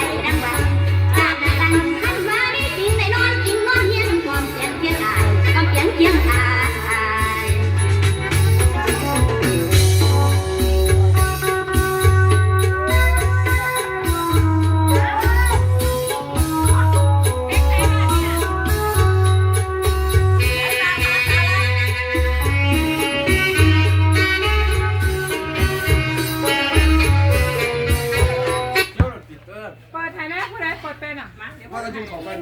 này đang bán. ไม่ผู้ใดเปิดเป็นอะว่าเราจึงของมัน